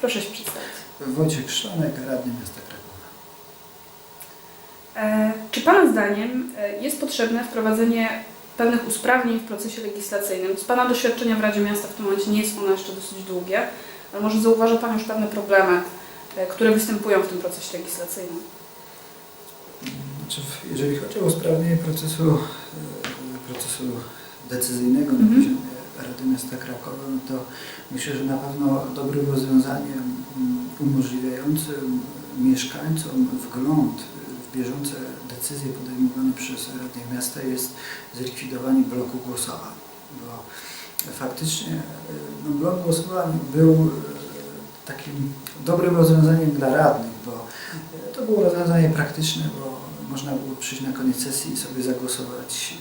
Proszę się przedstawić. Wojciech Krzonek, radny miasta Krakowa. E, Czy Pana zdaniem e, jest potrzebne wprowadzenie pewnych usprawnień w procesie legislacyjnym? Z Pana doświadczenia w Radzie Miasta w tym momencie nie jest ono jeszcze dosyć długie, ale może zauważa Pan już pewne problemy, e, które występują w tym procesie legislacyjnym? Znaczy, jeżeli chodzi o usprawnienie procesu, procesu decyzyjnego na Mhm. poziomie Rady Miasta Krakowa, no to myślę, że na pewno dobrym rozwiązaniem mm, umożliwiającym mieszkańcom wgląd w bieżące decyzje podejmowane przez Radę Miasta jest zlikwidowanie bloku głosowań. Bo faktycznie e, no, blok głosowań był e, takim dobrym rozwiązaniem dla radnych, bo e, to było rozwiązanie praktyczne, bo można było przyjść na koniec sesji i sobie zagłosować,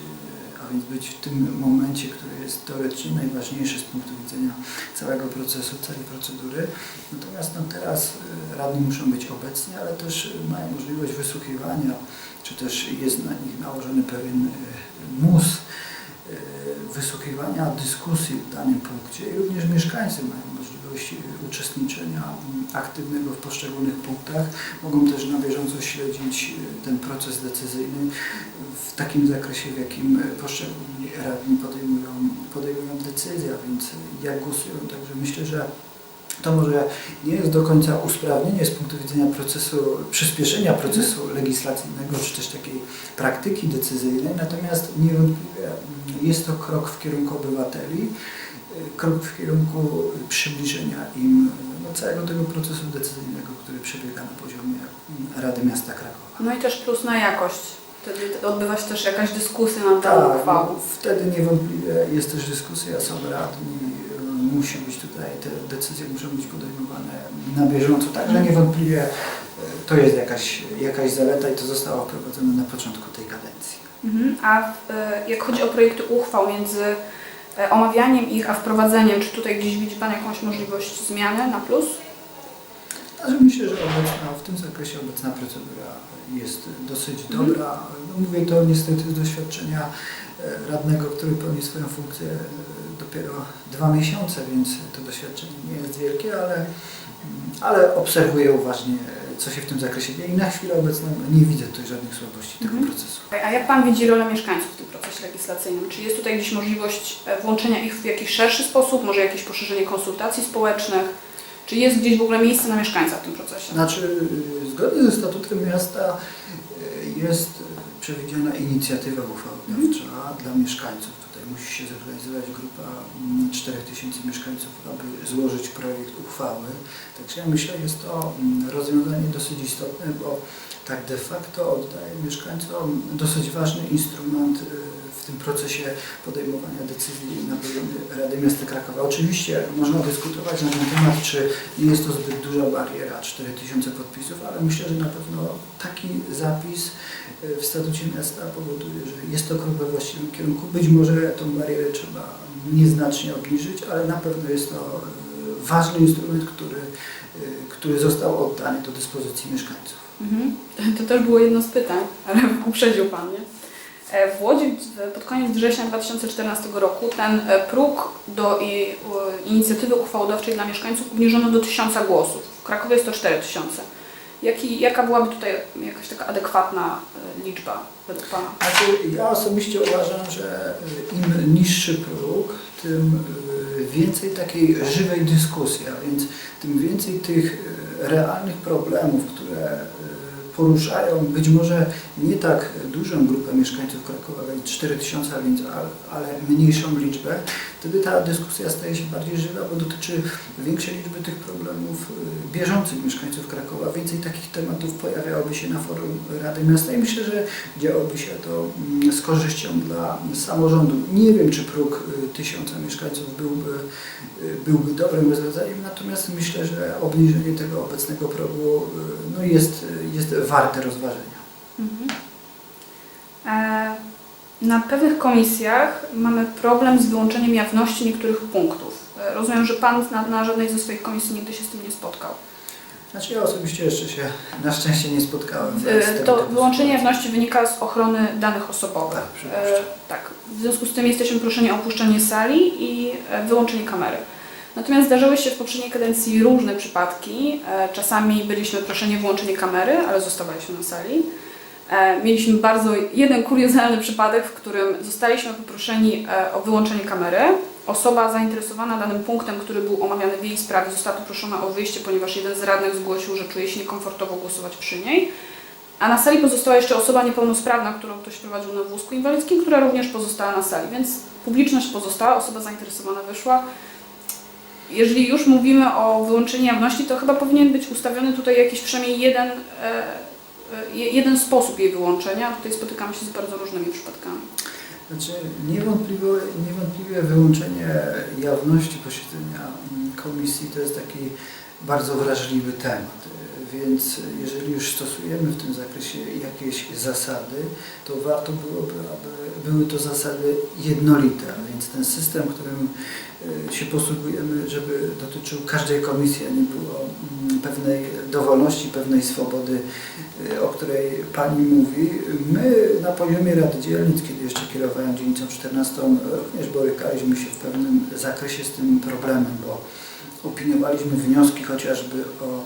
a więc być w tym momencie, który jest teoretycznie najważniejszy z punktu widzenia całego procesu, całej procedury. Natomiast no, teraz e, radni muszą być obecni, ale też e, mają możliwość wysłuchiwania, czy też jest na nich nałożony pewien e, mus wysłuchiwania dyskusji w danym punkcie i również mieszkańcy mają możliwość e, uczestniczenia aktywnego w poszczególnych punktach. Mogą też na bieżąco śledzić e, ten proces decyzyjny w takim zakresie, w jakim poszczególni radni podejmują, podejmują decyzje, a więc jak głosują. Także myślę, że to może nie jest do końca usprawnienie z punktu widzenia procesu, przyspieszenia procesu legislacyjnego, czy też takiej praktyki decyzyjnej, natomiast niewątpliwie jest to krok w kierunku obywateli, krok w kierunku przybliżenia im y, no, całego tego procesu decyzyjnego, który przebiega na poziomie Rady Miasta Krakowa. No i też plus na jakość. Wtedy odbywa się też jakaś dyskusja nad daną Tak, uchwałą. no, wtedy niewątpliwie jest też dyskusja, są radni, y, musi być tutaj, te decyzje muszą być podejmowane na bieżąco, także niewątpliwie y, to jest jakaś, jakaś zaleta i to zostało wprowadzone na początku tej kadencji. Mhm. A e, jak chodzi o projekty uchwał między e, omawianiem ich a wprowadzeniem, czy tutaj gdzieś widzi Pan jakąś możliwość zmiany na plus? Myślę, że obecna, w tym zakresie obecna procedura jest dosyć Mhm. dobra. No, mówię to niestety z doświadczenia e, radnego, który pełni swoją funkcję e, dopiero dwa miesiące, więc to doświadczenie nie jest wielkie, ale, mm, ale obserwuję uważnie, e, co się w tym zakresie dzieje i na chwilę obecną nie widzę tutaj żadnych słabości tego Mhm. procesu. A jak Pan widzi rolę mieszkańców w tym procesie legislacyjnym? Czy jest tutaj gdzieś możliwość e, włączenia ich w jakiś szerszy sposób, może jakieś poszerzenie konsultacji społecznych? Czy jest gdzieś w ogóle miejsce na mieszkańca w tym procesie? Znaczy, y, zgodnie ze statutem miasta y, jest przewidziana inicjatywa uchwałodawcza dla mieszkańców. Tutaj musi się zorganizować grupa mm, 4000 mieszkańców, aby złożyć projekt uchwały. Także ja myślę, że jest to mm, rozwiązanie dosyć istotne, bo tak de facto oddaje mieszkańcom dosyć ważny instrument y, tym procesie podejmowania decyzji na poziomie Rady Miasta Krakowa. Oczywiście można dyskutować na ten temat, czy nie jest to zbyt duża bariera, 4000 podpisów, ale myślę, że na pewno taki zapis y, w statucie miasta powoduje, że jest to krok we właściwym kierunku. Być może tą barierę trzeba nieznacznie obniżyć, ale na pewno jest to y, ważny instrument, który, y, który został oddany do dyspozycji mieszkańców. Mhm. To też było jedno z pytań, ale uprzedził Pan, nie? E, W Łodzi pod koniec września 2014 roku ten e, próg do inicjatywy uchwałodawczej dla mieszkańców obniżono do 1000 głosów. W Krakowie jest to 4000. Jaki, jaka byłaby tutaj jakaś taka adekwatna e, liczba według Pana? Znaczy, ja osobiście uważam, że im niższy próg, tym więcej takiej żywej dyskusji, a więc tym więcej tych realnych problemów, które poruszają być może nie tak dużą grupę mieszkańców Krakowa, więc 4000, a więc ale, mniejszą liczbę, wtedy ta dyskusja staje się bardziej żywa, bo dotyczy większej liczby tych problemów y, bieżących mieszkańców Krakowa. Więcej takich tematów pojawiałoby się na forum Rady Miasta i myślę, że działoby się to mm, z korzyścią dla samorządu. Nie wiem, czy próg y, tysiąca mieszkańców byłby, y, byłby dobrym rozwiązaniem, natomiast myślę, że obniżenie tego obecnego progu no jest, jest warte rozważenia. Mhm. E, Na pewnych komisjach mamy problem z wyłączeniem jawności niektórych punktów. E, Rozumiem, że Pan na, na żadnej ze swoich komisji nigdy się z tym nie spotkał. Znaczy ja osobiście jeszcze się na szczęście nie spotkałem. z E, tego To typu wyłączenie jawności wynika z ochrony danych osobowych. Tak. E, tak. W związku z tym jesteśmy proszeni o opuszczenie sali i e, wyłączenie kamery. Natomiast zdarzyły się w poprzedniej kadencji różne przypadki. E, Czasami byliśmy proszeni o wyłączenie kamery, ale zostawaliśmy na sali. E, Mieliśmy bardzo jeden kuriozalny przypadek, w którym zostaliśmy poproszeni e, o wyłączenie kamery. Osoba zainteresowana danym punktem, który był omawiany w jej sprawie, została poproszona o wyjście, ponieważ jeden z radnych zgłosił, że czuje się niekomfortowo głosować przy niej. A na sali pozostała jeszcze osoba niepełnosprawna, którą ktoś prowadził na wózku inwalidzkim, która również pozostała na sali, więc publiczność pozostała, osoba zainteresowana wyszła. Jeżeli już mówimy o wyłączeniu jawności, to chyba powinien być ustawiony tutaj jakiś przynajmniej jeden, e, e, jeden sposób jej wyłączenia. Tutaj spotykamy się z bardzo różnymi przypadkami. Znaczy, niewątpliwie, niewątpliwie wyłączenie jawności posiedzenia komisji to jest taki bardzo wrażliwy temat. Więc jeżeli już stosujemy w tym zakresie jakieś zasady, to warto byłoby, aby były to zasady jednolite, a więc ten system, którym się posługujemy, żeby dotyczył każdej komisji, a nie było mm, pewnej dowolności, pewnej swobody, y, o której Pani mówi. My na poziomie Rady Dzielnic, kiedy jeszcze kierowałem dzielnicą 14, również borykaliśmy się w pewnym zakresie z tym problemem, bo opiniowaliśmy wnioski chociażby o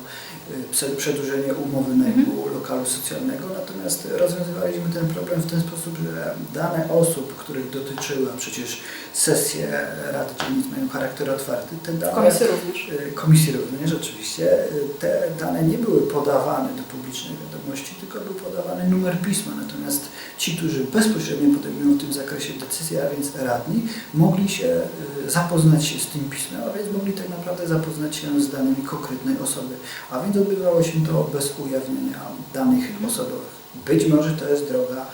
y, prze- przedłużenie umowy najmu lokalu socjalnego, natomiast rozwiązywaliśmy ten problem w ten sposób, że dane osób, których dotyczyły, przecież sesje Rady Dzielnic mają charakter otwarty, te dane Komisy również. Y, Komisji również oczywiście, y, te dane nie były podawane do publicznej wiadomości, tylko był podawany numer pisma. Natomiast ci, którzy bezpośrednio podejmują w tym zakresie decyzje, a więc radni, mogli się y, zapoznać się z tym pismem, a więc mogli tak naprawdę zapoznać się z danymi konkretnej osoby. A więc odbywało się to bez ujawnienia danych osobowych. Być może to jest droga,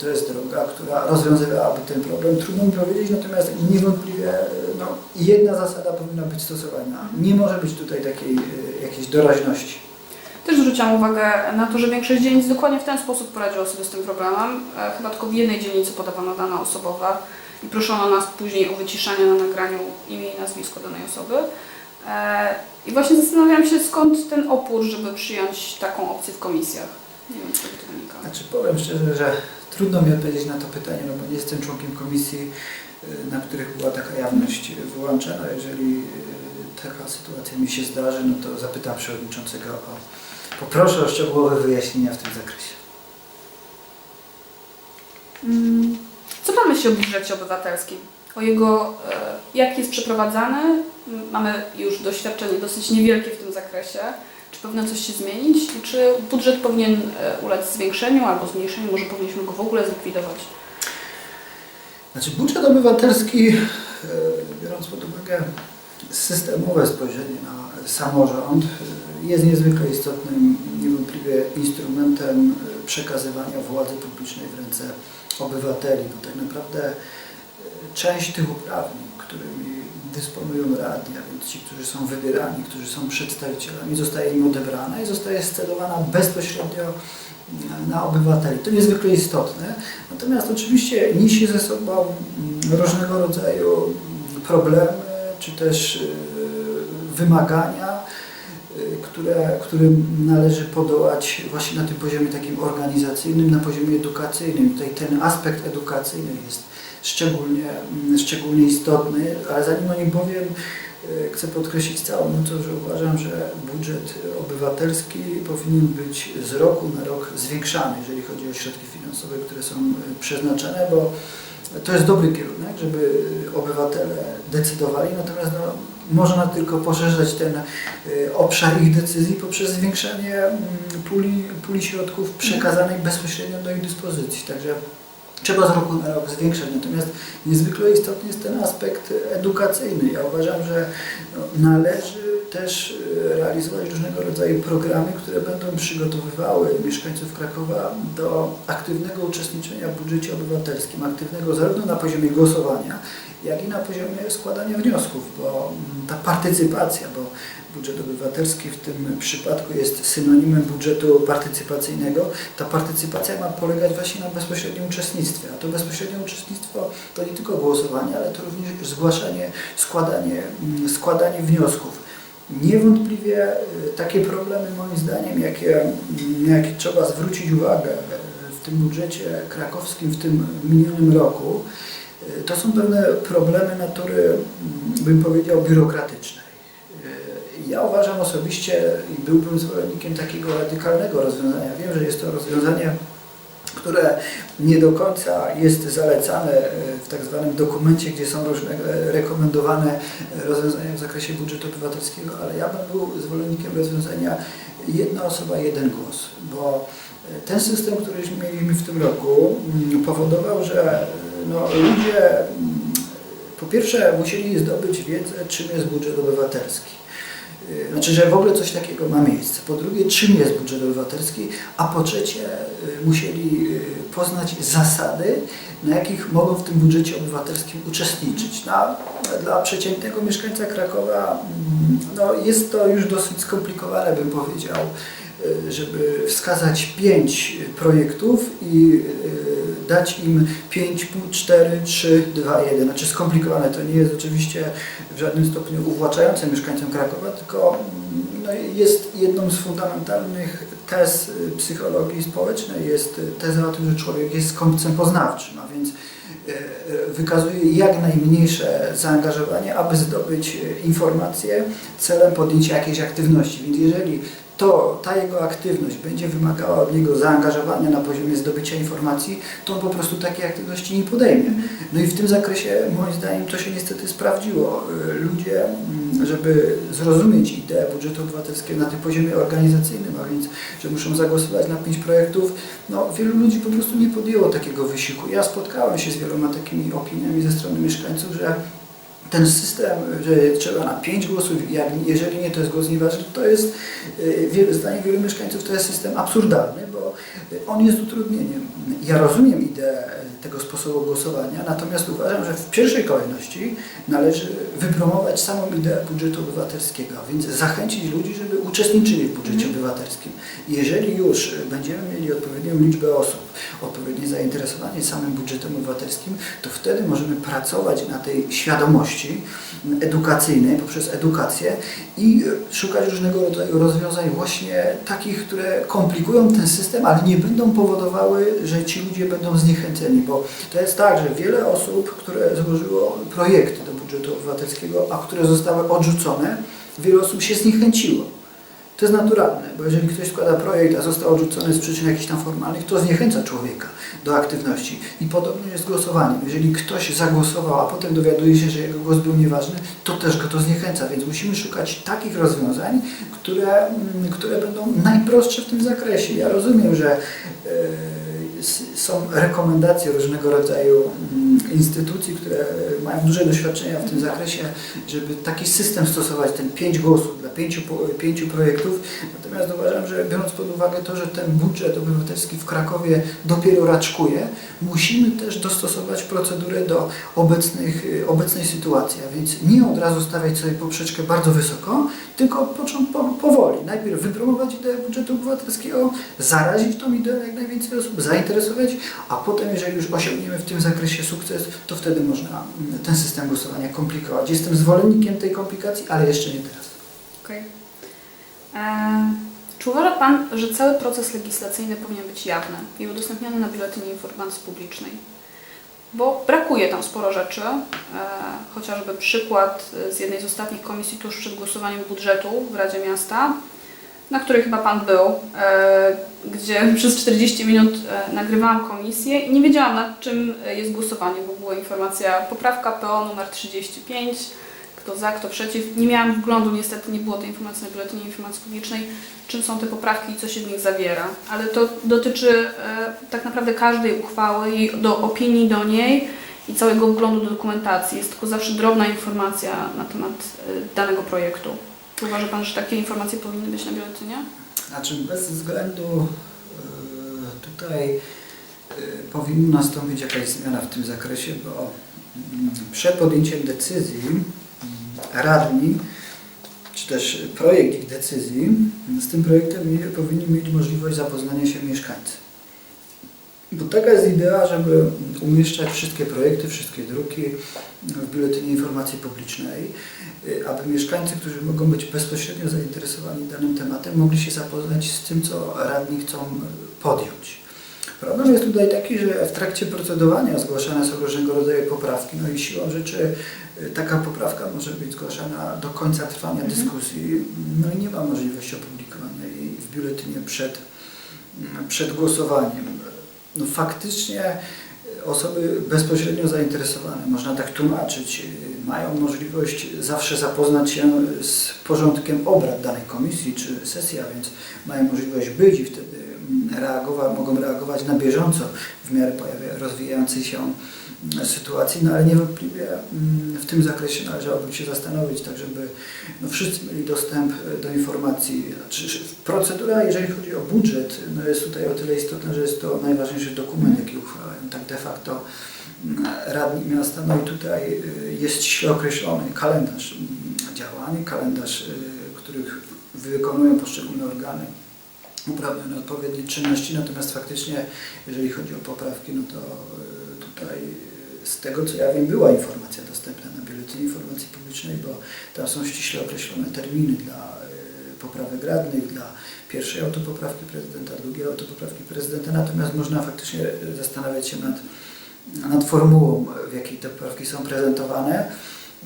to jest droga, która rozwiązywałaby ten problem. Trudno mi powiedzieć, natomiast niewątpliwie y, no, jedna zasada powinna być stosowana. Nie może być tutaj takiej y, jakiejś doraźności. Też zwróciłam uwagę na to, że większość dzielnic dokładnie w ten sposób poradziła sobie z tym problemem. E, Chyba tylko w jednej dzielnicy podawano dane osobowe i proszono nas później o wyciszanie na nagraniu imię i nazwisko danej osoby. E, I właśnie zastanawiam się, skąd ten opór, żeby przyjąć taką opcję w komisjach. Nie wiem, to wynika. Znaczy powiem szczerze, że trudno mi odpowiedzieć na to pytanie, no bo nie jestem członkiem komisji, y, na których była taka jawność wyłączona. Jeżeli y, taka sytuacja mi się zdarzy, no to zapytam przewodniczącego o, poproszę o szczegółowe wyjaśnienia w tym zakresie. Mm, Co Pan myśli o budżecie obywatelskim? O jego, e, jak jest przeprowadzany? Mm, Mamy już doświadczenie dosyć niewielkie w tym zakresie. Powinno coś się zmienić? Czy budżet powinien e, ulec zwiększeniu albo zmniejszeniu? Może powinniśmy go w ogóle zlikwidować? Znaczy budżet obywatelski, e, biorąc pod uwagę systemowe spojrzenie na samorząd, e, jest niezwykle istotnym, niewątpliwie instrumentem przekazywania władzy publicznej w ręce obywateli, bo tak naprawdę część tych uprawnień, którymi dysponują radni, a więc ci, którzy są wybierani, którzy są przedstawicielami, zostaje im odebrana i zostaje scedowana bezpośrednio na obywateli. To niezwykle istotne. Natomiast oczywiście niesie ze sobą różnego rodzaju problemy, czy też y, wymagania, które, którym należy podołać właśnie na tym poziomie takim organizacyjnym, na poziomie edukacyjnym. Tutaj ten aspekt edukacyjny jest szczególnie, mm, szczególnie istotny, ale zanim o nim powiem, y, chcę podkreślić całą mocą, że uważam, że budżet obywatelski powinien być z roku na rok zwiększany, jeżeli chodzi o środki finansowe, które są y, przeznaczone, bo to jest dobry kierunek, żeby obywatele decydowali, natomiast no, można tylko poszerzać ten y, obszar ich decyzji poprzez zwiększenie mm, puli, puli środków przekazanej bezpośrednio do ich dyspozycji. Także trzeba z roku na rok zwiększać. Natomiast niezwykle istotny jest ten aspekt edukacyjny. Ja uważam, że no, należy też y, realizować różnego rodzaju programy, które będą przygotowywały mieszkańców Krakowa do aktywnego uczestniczenia w budżecie obywatelskim, aktywnego zarówno na poziomie głosowania, jak i na poziomie składania wniosków, bo mm, ta partycypacja, bo budżet obywatelski w tym przypadku jest synonimem budżetu partycypacyjnego, ta partycypacja ma polegać właśnie na bezpośrednim uczestnictwie, a to bezpośrednie uczestnictwo to nie tylko głosowanie, ale to również zgłaszanie, składanie, mm, składanie wniosków. Niewątpliwie y, takie problemy moim zdaniem, jakie, mm, jakie trzeba zwrócić uwagę w tym budżecie krakowskim w tym minionym roku, Y, To są pewne problemy natury, mm, bym powiedział, biurokratycznej. Ja uważam osobiście i byłbym zwolennikiem takiego radykalnego rozwiązania. Wiem, że jest to rozwiązanie, które nie do końca jest zalecane y, w tak zwanym dokumencie, gdzie są różne e, rekomendowane rozwiązania w zakresie budżetu obywatelskiego, ale ja bym był zwolennikiem rozwiązania jedna osoba, jeden głos, bo e, ten system, który mieliśmy w tym roku, mm, powodował, że e, no, ludzie mm, po pierwsze musieli zdobyć wiedzę, czym jest budżet obywatelski. Y, Znaczy, że w ogóle coś takiego ma miejsce. Po drugie, czym jest budżet obywatelski, a po trzecie, y, musieli y, poznać zasady, na jakich mogą w tym budżecie obywatelskim uczestniczyć. Na, dla przeciętnego mieszkańca Krakowa mm, no, jest to już dosyć skomplikowane, bym powiedział, żeby wskazać pięć projektów i dać im 5, 4, 3, 2, 1. Znaczy skomplikowane. To nie jest oczywiście w żadnym stopniu uwłaczające mieszkańcom Krakowa, tylko mm, no, jest jedną z fundamentalnych tez y, psychologii społecznej, jest y, teza o tym, że człowiek jest skąpcem poznawczym, a więc y, wykazuje jak najmniejsze zaangażowanie, aby zdobyć informacje celem podjęcia jakiejś aktywności. Więc jeżeli to ta jego aktywność będzie wymagała od niego zaangażowania na poziomie zdobycia informacji, to on po prostu takiej aktywności nie podejmie. No i w tym zakresie moim zdaniem to się niestety sprawdziło. Y, Ludzie, mm, żeby zrozumieć ideę budżetu obywatelskiego na tym poziomie organizacyjnym, a więc, że muszą zagłosować na pięć projektów, no wielu ludzi po prostu nie podjęło takiego wysiłku. Ja spotkałem się z wieloma takimi opiniami ze strony mieszkańców, że ten system, że trzeba na pięć głosów, jak, jeżeli nie to jest głos nieważny, to jest, y, wiele, zdaniem wielu mieszkańców, to jest system absurdalny, bo on jest utrudnieniem. Ja rozumiem ideę tego sposobu głosowania, natomiast uważam, że w pierwszej kolejności należy wypromować samą ideę budżetu obywatelskiego, a więc zachęcić ludzi, żeby uczestniczyli w budżecie obywatelskim. Jeżeli już będziemy mieli odpowiednią liczbę osób, odpowiednie zainteresowanie samym budżetem obywatelskim, to wtedy możemy pracować na tej świadomości edukacyjnej poprzez edukację i szukać różnego rodzaju rozwiązań właśnie takich, które komplikują ten system, ale nie będą powodowały, że ci ludzie będą zniechęceni, bo to jest tak, że wiele osób, które złożyło projekty do budżetu obywatelskiego, a które zostały odrzucone, wiele osób się zniechęciło. To jest naturalne, bo jeżeli ktoś składa projekt, a został odrzucony z przyczyn jakichś tam formalnych, to zniechęca człowieka do aktywności. I podobnie jest z głosowaniem. Jeżeli ktoś zagłosował, a potem dowiaduje się, że jego głos był nieważny, to też go to zniechęca. Więc musimy szukać takich rozwiązań, które, mm, które będą najprostsze w tym zakresie. Ja rozumiem, że s- są rekomendacje różnego rodzaju mm, instytucji, które mają duże doświadczenia w tym zakresie, żeby taki system stosować, ten pięć głosów dla pięciu, pięciu projektów. Natomiast uważam, że biorąc pod uwagę to, że ten budżet obywatelski w Krakowie dopiero raczkuje, musimy też dostosować procedurę do obecnych, y, obecnej sytuacji. A więc nie od razu stawiać sobie poprzeczkę bardzo wysoko, tylko powoli. Najpierw wypromować ideę budżetu obywatelskiego, zarazić tą ideę jak najwięcej osób, zainteresować, a potem, jeżeli już osiągniemy w tym zakresie sukces, to wtedy można mm, ten system głosowania komplikować. Jestem zwolennikiem tej komplikacji, ale jeszcze nie teraz. Okej. E, Czy uważa Pan, że cały proces legislacyjny powinien być jawny i udostępniony na biuletynie informacji publicznej? Bo brakuje tam sporo rzeczy, e, chociażby przykład z jednej z ostatnich komisji tuż przed głosowaniem budżetu w Radzie Miasta, na której chyba Pan był, e, gdzie przez 40 minut e, nagrywałam komisję i nie wiedziałam nad czym e, jest głosowanie, bo była informacja poprawka PO numer 35, kto za, kto przeciw. Nie miałam wglądu, niestety nie było tej informacji na biuletynie informacji publicznej, czym są te poprawki i co się w nich zawiera. Ale to dotyczy e, tak naprawdę każdej uchwały i do opinii do niej i całego wglądu do dokumentacji. Jest tylko zawsze drobna informacja na temat danego projektu. Uważa Pan, że takie informacje powinny być na biuletynie? Znaczy bez względu e, tutaj e, powinna nastąpić jakaś zmiana w tym zakresie, bo mm, przed podjęciem decyzji mm, radni, czy też projekt ich decyzji, z tym projektem powinni mieć możliwość zapoznania się mieszkańcy. Bo taka jest idea, żeby umieszczać wszystkie projekty, wszystkie druki w Biuletynie Informacji Publicznej, y, aby mieszkańcy, którzy mogą być bezpośrednio zainteresowani danym tematem, mogli się zapoznać z tym, co radni chcą podjąć. Problem jest tutaj taki, że w trakcie procedowania zgłaszane są różnego rodzaju poprawki, no i siłą rzeczy y, taka poprawka może być zgłaszana do końca trwania Mhm. dyskusji, no i nie ma możliwości opublikowania jej w biuletynie przed, mm, przed głosowaniem. No faktycznie y, osoby bezpośrednio zainteresowane, można tak tłumaczyć, y, mają możliwość zawsze zapoznać się z porządkiem obrad danej komisji czy sesji, a więc mają możliwość być i wtedy reagować, mogą reagować na bieżąco w miarę pojawia, rozwijającej się mm, sytuacji, no ale niewątpliwie mm, w tym zakresie należałoby się zastanowić, tak żeby no, wszyscy mieli dostęp e, do informacji. Znaczy, procedura, jeżeli chodzi o budżet, no jest tutaj o tyle istotna, że jest to najważniejszy dokument, jaki uchwalają tak de facto mm, radni miasta, no i tutaj y, jest ściśle określony kalendarz działań, kalendarz, y, których wykonują poszczególne organy uprawnione odpowiednie czynności, natomiast faktycznie, jeżeli chodzi o poprawki, no to y, tutaj y, z tego co ja wiem, była informacja dostępna na biuletynie informacji publicznej, bo tam są ściśle określone terminy dla y, poprawek radnych, dla pierwszej autopoprawki prezydenta, drugiej autopoprawki prezydenta, natomiast można faktycznie zastanawiać się nad, nad formułą, w jakiej te poprawki są prezentowane.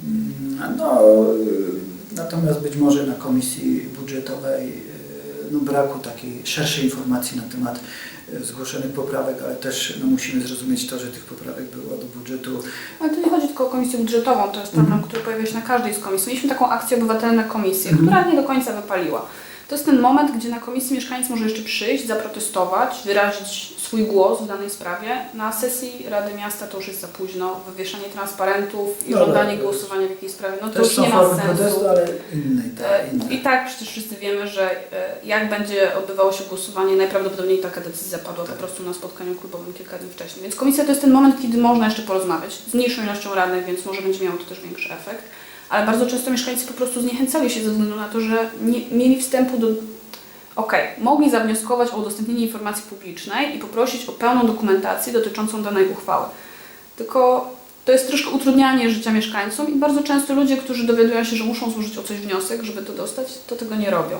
Mm, No, natomiast być może na komisji budżetowej no, braku takiej szerszej informacji na temat y, zgłoszonych poprawek, ale też no, musimy zrozumieć to, że tych poprawek było do budżetu Ale to nie chodzi tylko o komisję budżetową, to jest problem, Mhm. który pojawia się na każdej z komisji. Mieliśmy taką akcję obywatelna komisję, Mhm. która nie do końca wypaliła. To jest ten moment, gdzie na komisji mieszkaniec może jeszcze przyjść, zaprotestować, wyrazić swój głos w danej sprawie. Na sesji Rady Miasta to już jest za późno. Wywieszanie transparentów i Dobra. żądanie głosowania w jakiejś sprawie, no to Też już nie ma sensu. protestu, ale innej, E, tak, innej. I tak przecież wszyscy wiemy, że e, jak będzie odbywało się głosowanie, najprawdopodobniej taka decyzja padła po prostu na spotkaniu klubowym kilka dni wcześniej. Więc komisja to jest ten moment, kiedy można jeszcze porozmawiać z mniejszą ilością radnych, więc może będzie miało to też większy efekt. Ale bardzo często mieszkańcy po prostu zniechęcali się ze względu na to, że nie mieli wstępu do. Okej, mogli zawnioskować o udostępnienie informacji publicznej i poprosić o pełną dokumentację dotyczącą danej uchwały. Tylko to jest troszkę utrudnianie życia mieszkańcom i bardzo często ludzie, którzy dowiadują się, że muszą złożyć o coś wniosek, żeby to dostać, to tego nie robią.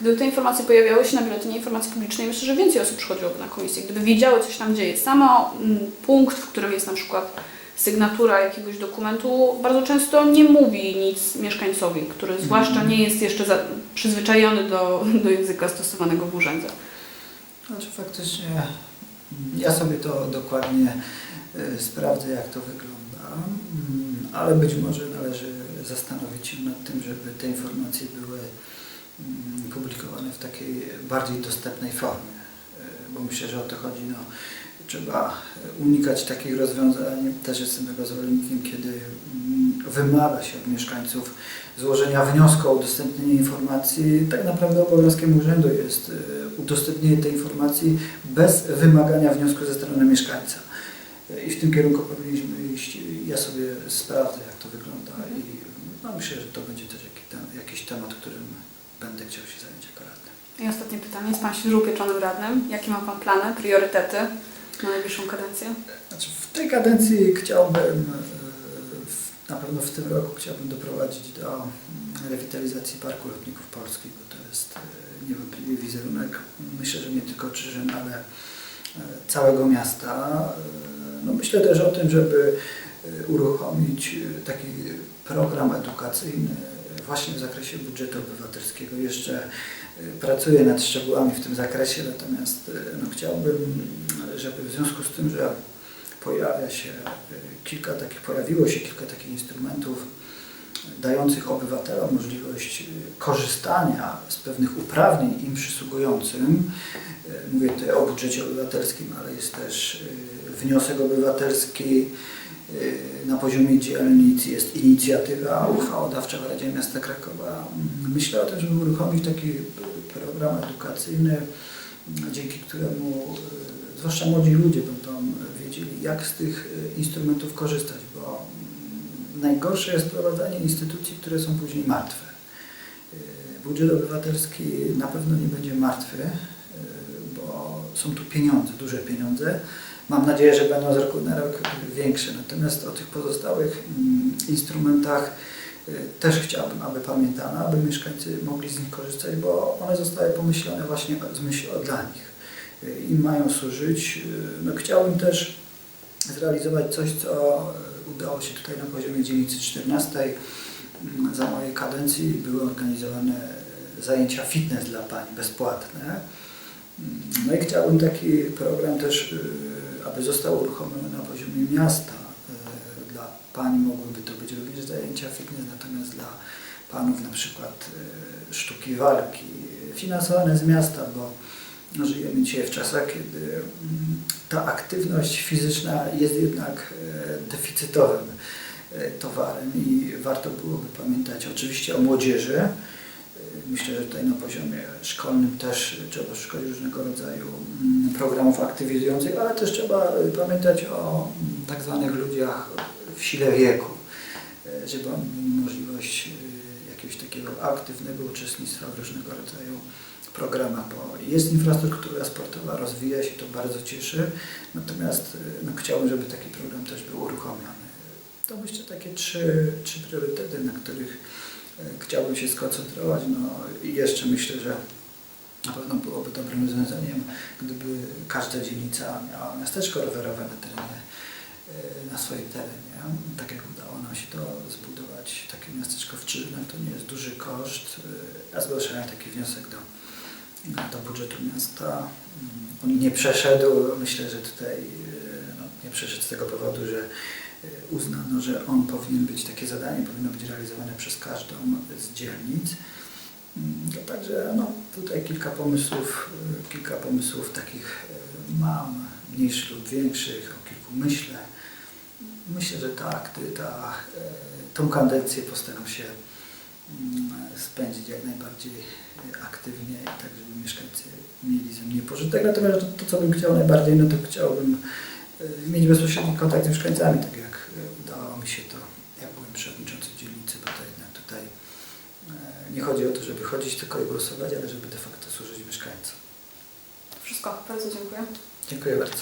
Gdyby te informacje pojawiały się na biuletynie informacji publicznej, myślę, że więcej osób przychodziłoby na komisję. Gdyby wiedziały, co się tam dzieje. Samo mm, punkt, w którym jest na przykład sygnatura jakiegoś dokumentu, bardzo często nie mówi nic mieszkańcowi, który zwłaszcza nie jest jeszcze za, przyzwyczajony do, do języka stosowanego w urzędzie. Znaczy faktycznie ja sobie to dokładnie y, sprawdzę, jak to wygląda, Mm, ale być może należy zastanowić się nad tym, żeby te informacje były mm, publikowane w takiej bardziej dostępnej formie, Y, bo myślę, że o to chodzi. No, trzeba unikać takich rozwiązań, też jestem tego zwolennikiem, kiedy mm, wymaga się od mieszkańców złożenia wniosku o udostępnienie informacji. Tak naprawdę obowiązkiem urzędu jest y, udostępnienie tej informacji bez wymagania wniosku ze strony mieszkańca. Y, I w tym kierunku powinniśmy iść. Ja sobie sprawdzę, jak to wygląda i no, myślę, że to będzie też jakiś, tem- jakiś temat, którym będę chciał się zająć jako radny. I ostatnie pytanie. Jest Pan świeżo radnym. Jakie ma Pan plany, priorytety na najbliższą kadencję? Znaczy w tej kadencji chciałbym, e, na pewno w tym roku chciałbym doprowadzić do rewitalizacji Parku Lotników Polskich, bo to jest e, niewątpliwie wizerunek, myślę, że nie tylko Czyżyn, ale e, całego miasta. No myślę też o tym, żeby e, uruchomić e, taki program edukacyjny e, właśnie w zakresie budżetu obywatelskiego. Jeszcze pracuję nad szczegółami w tym zakresie, natomiast no, chciałbym, żeby w związku z tym, że pojawia się kilka takich, pojawiło się kilka takich instrumentów dających obywatelom możliwość korzystania z pewnych uprawnień im przysługującym. Mówię tutaj o budżecie obywatelskim, ale jest też wniosek obywatelski e, na poziomie dzielnic, jest inicjatywa uchwałodawcza w Radzie Miasta Krakowa. Myślę o tym, żeby uruchomić taki program edukacyjny, dzięki któremu e, zwłaszcza młodzi ludzie będą wiedzieli, jak z tych e, instrumentów korzystać, bo mm, najgorsze jest prowadzenie instytucji, które są później martwe. Budżet obywatelski na pewno nie będzie martwy, bo są tu pieniądze, duże pieniądze. Mam nadzieję, że będą z roku na rok większe. Natomiast o tych pozostałych mm, instrumentach e, też chciałbym, aby pamiętano, aby mieszkańcy mogli z nich korzystać, bo one zostały pomyślane właśnie z myślą dla nich. y, im mają służyć. Y, No, chciałbym też zrealizować coś, co y, udało się tutaj na poziomie dzielnicy 14. Mm, Za mojej kadencji były organizowane zajęcia fitness dla pań bezpłatne. No i chciałbym taki program też, y, aby został uruchomiony na poziomie miasta. Y, Dla pań mogłyby to być również zajęcia fitness, natomiast dla panów na przykład y, sztuki walki, finansowane z miasta, bo żyjemy dzisiaj w czasach, kiedy mm, ta aktywność fizyczna jest jednak deficytowym towarem i warto byłoby pamiętać oczywiście o młodzieży. Myślę, że tutaj na poziomie szkolnym też trzeba szkolić różnego rodzaju mm, programów aktywizujących, ale też trzeba e, pamiętać o mm, tak zwanych ludziach w sile wieku, e, żeby mieli możliwość e, jakiegoś takiego aktywnego uczestnictwa w różnego rodzaju programach, bo jest infrastruktura sportowa, rozwija się, to bardzo cieszy, natomiast y, no, chciałbym, żeby taki program też był uruchomiony. To myślę takie trzy, trzy priorytety, na których y, chciałbym się skoncentrować. No i jeszcze myślę, że na pewno byłoby dobrym rozwiązaniem, gdyby każda dzielnica miała miasteczko rowerowe na terenie, y, na swoim terenie. Tak jak udało nam się to zbudować, takie miasteczko w Czyżnach, to nie jest duży koszt. Y, Ja zgłaszałem taki wniosek do do budżetu miasta. Mm, On nie przeszedł. Myślę, że tutaj e, no, nie przeszedł z tego powodu, że e, uznano, że on powinien być, takie zadanie powinno być realizowane przez każdą z dzielnic. Mm, To także no, tutaj kilka pomysłów, e, kilka pomysłów takich e, mam, mniejszych lub większych, o kilku myślę. Myślę, że tak, ta, e, tą kadencję postaram się mm, spędzić jak najbardziej aktywnie tak, żeby mieszkańcy mieli ze mnie pożytek. Natomiast to, to co bym chciał najbardziej, no to chciałbym mieć bezpośredni kontakt z mieszkańcami, tak jak mi się to, jak byłem przewodniczący dzielnicy, bo to jednak tutaj e, nie chodzi o to, żeby chodzić tylko i głosować, ale żeby de facto służyć mieszkańcom. To wszystko. Bardzo dziękuję. Dziękuję bardzo.